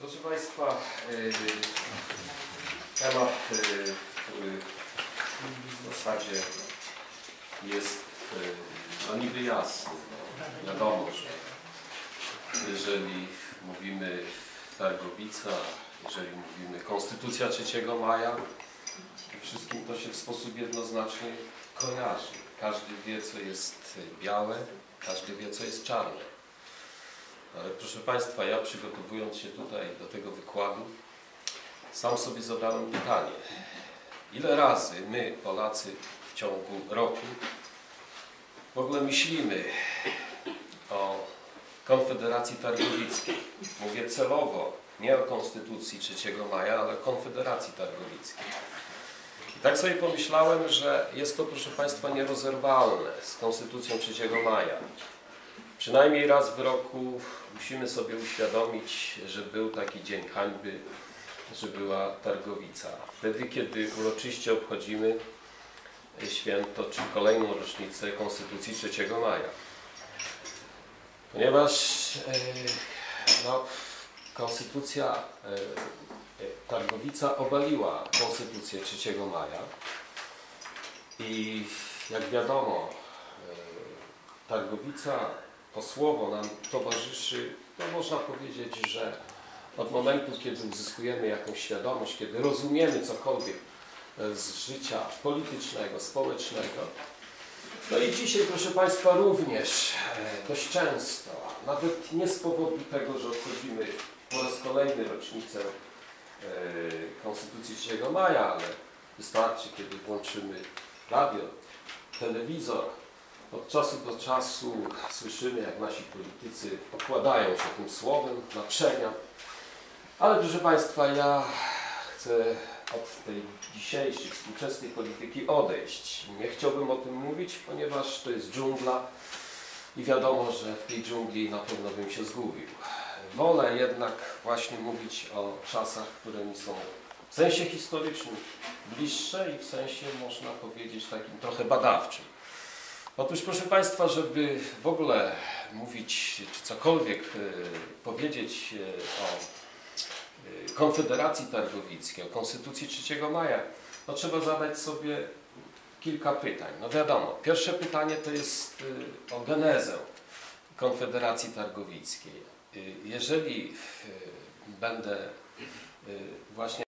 Proszę Państwa, yy, temat, yy, który w zasadzie jest yy, no niby jasny. Wiadomo, że jeżeli mówimy Targowica, jeżeli mówimy Konstytucja 3 maja, wszystkim to się w sposób jednoznaczny kojarzy. Każdy wie, co jest białe, każdy wie, co jest czarne. Ale proszę Państwa, ja przygotowując się tutaj do tego wykładu, sam sobie zadałem pytanie. Ile razy my, Polacy, w ciągu roku w ogóle myślimy o Konfederacji Targowickiej? Mówię celowo, nie o Konstytucji 3 maja, ale o Konfederacji Targowickiej. I tak sobie pomyślałem, że jest to, proszę Państwa, nierozerwalne z Konstytucją 3 maja. Przynajmniej raz w roku musimy sobie uświadomić, że był taki dzień hańby, że była Targowica. Wtedy, kiedy uroczyście obchodzimy święto, czy kolejną rocznicę Konstytucji 3 maja. Ponieważ e, no, Konstytucja e, Targowica obaliła Konstytucję 3 maja i jak wiadomo e, Targowica to słowo nam towarzyszy, no można powiedzieć, że od momentu, kiedy uzyskujemy jakąś świadomość, kiedy rozumiemy cokolwiek z życia politycznego, społecznego. No i dzisiaj, proszę Państwa, również e, dość często, nawet nie z powodu tego, że obchodzimy po raz kolejny rocznicę e, Konstytucji 3 maja, ale wystarczy, kiedy włączymy radio, telewizor, od czasu do czasu słyszymy, jak nasi politycy okładają się tym słowem, naczenia. Ale proszę Państwa, ja chcę od tej dzisiejszej, współczesnej polityki odejść. Nie chciałbym o tym mówić, ponieważ to jest dżungla i wiadomo, że w tej dżungli na pewno bym się zgubił. Wolę jednak właśnie mówić o czasach, które mi są w sensie historycznym bliższe i w sensie, można powiedzieć, takim trochę badawczym. Otóż proszę Państwa, żeby w ogóle mówić, czy cokolwiek powiedzieć o Konfederacji Targowickiej, o Konstytucji 3 maja, to trzeba zadać sobie kilka pytań. No wiadomo, pierwsze pytanie to jest o genezę Konfederacji Targowickiej. Jeżeli będę właśnie